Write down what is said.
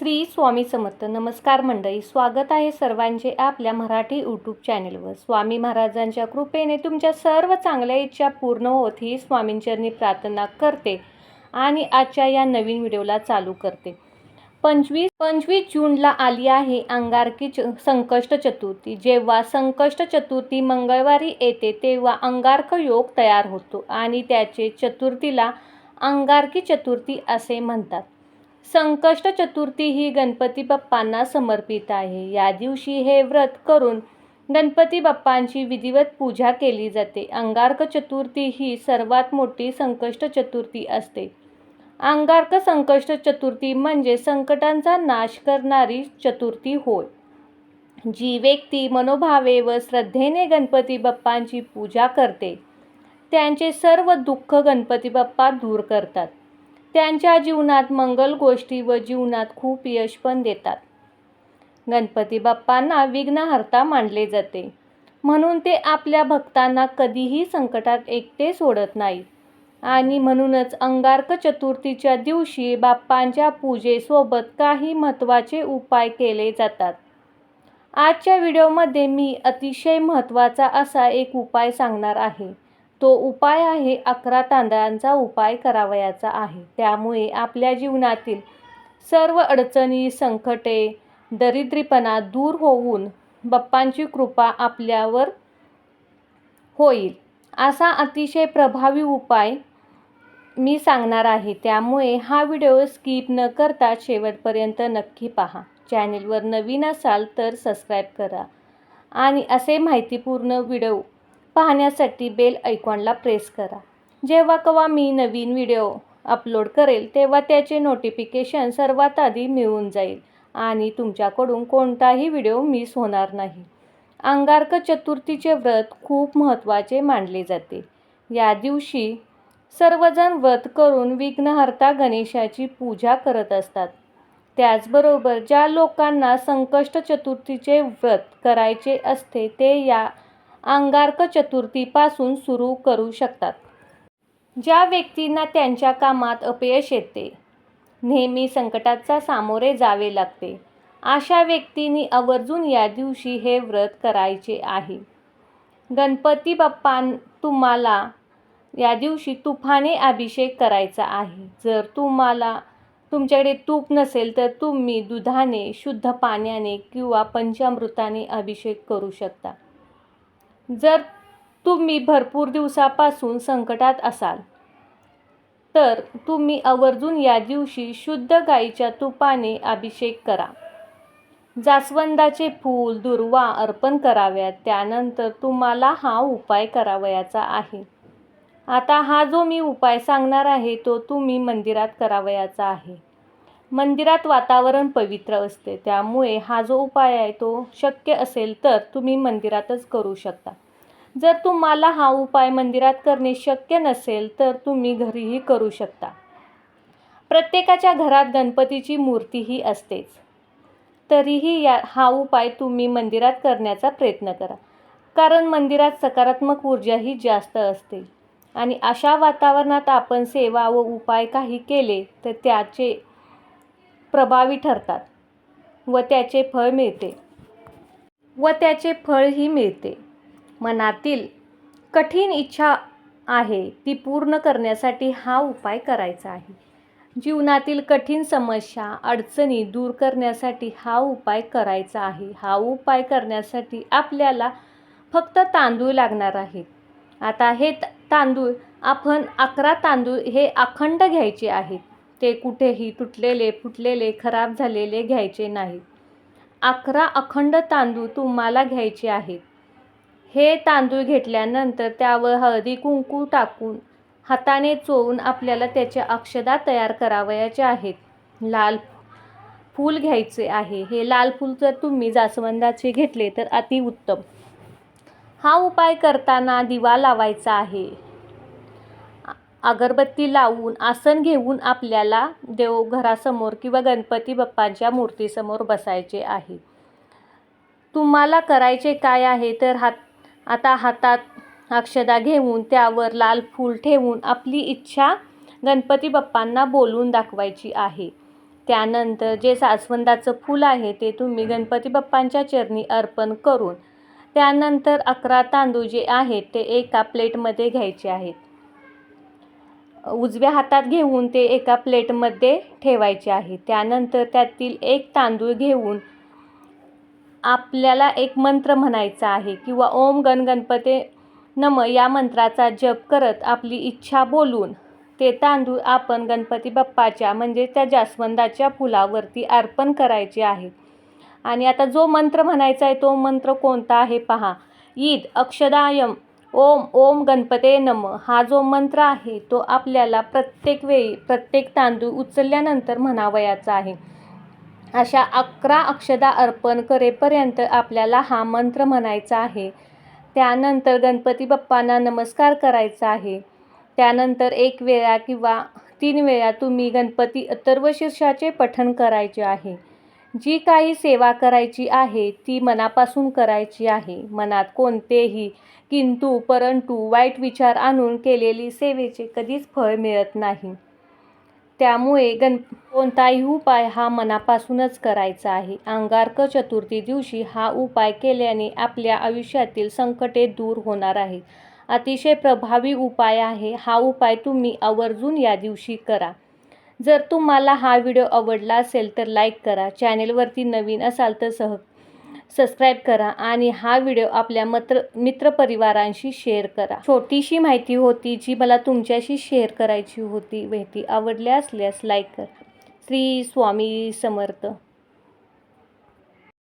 श्री स्वामी समर्थ नमस्कार मंडळी स्वागत आहे सर्वांचे आपल्या मराठी यूट्यूब चॅनेलवर स्वामी महाराजांच्या कृपेने तुमच्या सर्व चांगल्या इच्छा पूर्ण होत ही स्वामींचरणी प्रार्थना करते आणि आजच्या या नवीन व्हिडिओला चालू करते. पंचवीस पंचवीस जूनला आली आहे अंगारकी च संकष्ट चतुर्थी. जेव्हा संकष्ट चतुर्थी मंगळवारी येते तेव्हा अंगारक योग तयार होतो आणि त्याचे चतुर्थीला अंगारकी चतुर्थी असे म्हणतात. संकष्ट चतुर्थी ही गणपती बाप्पांना समर्पित आहे. या दिवशी हे व्रत करून गणपती बाप्पांची विधिवत पूजा केली जाते. अंगारक चतुर्थी ही सर्वात मोठी संकष्ट चतुर्थी असते. अंगारक संकष्ट चतुर्थी म्हणजे संकटांचा नाश करणारी चतुर्थी होय. जी व्यक्ती मनोभावे व श्रद्धेने गणपती बाप्पांची पूजा करते त्यांचे सर्व दुःख गणपती बाप्पा दूर करतात. त्यांच्या जीवनात मंगल गोष्टी व जीवनात खूप यश पण देतात. गणपती बाप्पांना विघ्नहर्ता मानले जाते. म्हणून ते आपल्या भक्तांना कधीही संकटात एकटे सोडत नाहीत. आणि म्हणूनच अंगारक चतुर्थीच्या दिवशी बाप्पांच्या पूजेसोबत काही महत्त्वाचे उपाय केले जातात. आजच्या व्हिडिओमध्ये मी अतिशय महत्त्वाचा असा एक उपाय सांगणार आहे. तो उपाय आहे अकरा तांदळांचा उपाय करावयाचा आहे. त्यामुळे आपल्या जीवनातील सर्व अडचणी संकटे दरिद्रीपणा दूर होऊन बाप्पांची कृपा आपल्यावर होईल असा अतिशय प्रभावी उपाय मी सांगणार आहे. त्यामुळे हा व्हिडिओ स्किप न करता शेवटपर्यंत नक्की पहा. चॅनेलवर नवीन असाल तर सबस्क्राईब करा आणि असे माहितीपूर्ण व्हिडिओ पाहण्यासाठी बेल ऐकॉनला प्रेस करा. जेव्हा केव्हा मी नवीन व्हिडिओ अपलोड करेल तेव्हा त्याचे नोटिफिकेशन सर्वात आधी मिळून जाईल आणि तुमच्याकडून कोणताही व्हिडिओ मिस होणार नाही. अंगारक चतुर्थीचे व्रत खूप महत्त्वाचे मानले जाते. या दिवशी सर्वजण व्रत करून विघ्नहर्ता गणेशाची पूजा करत असतात. त्याचबरोबर ज्या लोकांना संकष्ट चतुर्थीचे व्रत करायचे असते ते या अंगारक चतुर्थीपासून सुरू करू शकतात. ज्या व्यक्तींना त्यांच्या कामात अपयश येते नेहमी संकटाचा सामोरे जावे लागते. अशा व्यक्तींनी आवर्जून या दिवशी हे व्रत करायचे आहे. गणपती बाप्पां तुम्हाला या दिवशी तुफाने अभिषेक करायचा आहे. जर तुम्हाला तुमच्याकडे तूप नसेल तर तुम्ही दुधाने शुद्ध पाण्याने किंवा पंचामृताने अभिषेक करू शकता. जर तुम्ही भरपूर दिवसापासून संकटात असाल तर तुम्ही आवर्जून या दिवशी शुद्ध गाईच्या तुपाने अभिषेक करा. जास्वंदाचे फूल दुर्वा अर्पण कराव्यात त्यानंतर तुम्हाला हा उपाय करावयाचा आहे. आता हा जो मी उपाय सांगणार आहे तो तुम्ही मंदिरात करावयाचा आहे. मंदिरात वातावरण पवित्र असते. त्यामुळे हा जो उपाय आहे तो शक्य असेल तर तुम्ही मंदिरातच करू शकता. जर तुम्हाला हा उपाय मंदिरात करणे शक्य नसेल तर तुम्ही घरीही करू शकता. प्रत्येकाच्या घरात गणपतीची मूर्तीही असतेच. तरीही या हा उपाय तुम्ही मंदिरात करण्याचा प्रयत्न करा. कारण मंदिरात सकारात्मक ऊर्जा ही जास्त असते. आणि अशा वातावरणात आपण सेवा व उपाय काही केले तर त्याचे प्रभावी ठरतात व त्याचे फळ मिळते. व त्याचे फळही मिळते. मनातील कठीण इच्छा आहे ती पूर्ण करण्यासाठी हा उपाय करायचा आहे. जीवनातील कठीण समस्या अडचणी दूर करण्यासाठी हा उपाय करायचा आहे. हा उपाय करण्यासाठी आपल्याला फक्त तांदूळ लागणार आहेत आता हे तांदूळ आपण अकरा तांदूळ हे अखंड घ्यायचे आहेत. ते कुठेही तुटलेले फुटलेले खराब झालेले घ्यायचे नाहीत. अकरा अखंड तांदूळ तुम्हाला घ्यायचे आहेत. हे तांदूळ घेतल्यानंतर त्यावर हळदी कुंकू टाकून हाताने चोळून आपल्याला त्याच्या अक्षदा तयार करावयाच्या आहेत. लाल फूल घ्यायचे आहे. हे लाल फूल जर तुम्ही जास्वंदाचे घेतले तर अतिउत्तम. हा उपाय करताना दिवा लावायचा आहे. अगरबत्ती लावून आसन घेऊन आपल्याला देवघरासमोर किंवा गणपती बाप्पांच्या मूर्तीसमोर बसायचे आहे. तुम्हाला करायचे काय आहे? तर हात आता हातात अक्षदा घेऊन त्यावर लाल फूल ठेवून आपली इच्छा गणपती बाप्पांना बोलून दाखवायची आहे. त्यानंतर जे सासवंदाचं फूल आहे ते तुम्ही गणपती बाप्पांच्या चरणी अर्पण करून त्यानंतर अकरा तांदूळ जे आहेत ते एका प्लेटमध्ये घ्यायचे आहेत. उजव्या हातात घेऊन ते एका प्लेटमध्ये ठेवायचे आहे. त्यानंतर त्यातील एक तांदूळ घेऊन आपल्याला एक मंत्र म्हणायचा आहे किंवा ओम गण गणपते नम या मंत्राचा जप करत आपली इच्छा बोलून ते तांदूळ आपण गणपती बाप्पाच्या म्हणजे त्या जास्वंदाच्या फुलावरती अर्पण करायचे आहे. आणि आता जो मंत्र म्हणायचा आहे तो मंत्र कोणता आहे पहा. ईद अक्षदायम ओम ओम गणपते नम. हा जो मंत्र आहे तो आपल्याला प्रत्येक वेळी प्रत्येक तांदूळ उचलल्यानंतर म्हणावयाचा आहे. अशा अकरा अक्षदा अर्पण करेपर्यंत आपल्याला हा मंत्र म्हणायचा आहे. त्यानंतर गणपती बाप्पांना नमस्कार करायचा आहे. त्यानंतर एक वेळा किंवा तीन वेळा तुम्ही गणपती अथर्वशीर्षाचे पठण करायचे आहे. जी काही सेवा करायची आहे ती मनापासून करायची आहे. मनात कोणतेही किंतु परंतु वाईट विचार आणून केलेली सेवेचे कधीच फळ मिळत नाही. त्यामुळे गण कोणताही उपाय हा मनापासूनच करायचा आहे. अंगारक चतुर्थी दिवशी हा उपाय केल्याने आपल्या आयुष्यातील संकटे दूर होणार आहे अतिशय प्रभावी उपाय आहे. हा उपाय तुम्ही आवर्जून या दिवशी करा. जर तुम्हाला हा व्हिडिओ आवडला असेल तर लाईक करा चॅनेलवरती नवीन असाल तर सह सबस्क्राईब करा आणि हा व्हिडिओ आपल्या मत्र मित्रपरिवारांशी शेअर करा. छोटीशी माहिती होती जी मला तुमच्याशी शेअर करायची होती माहिती आवडल्या असल्यास लाईक करा. श्री स्वामी समर्थ.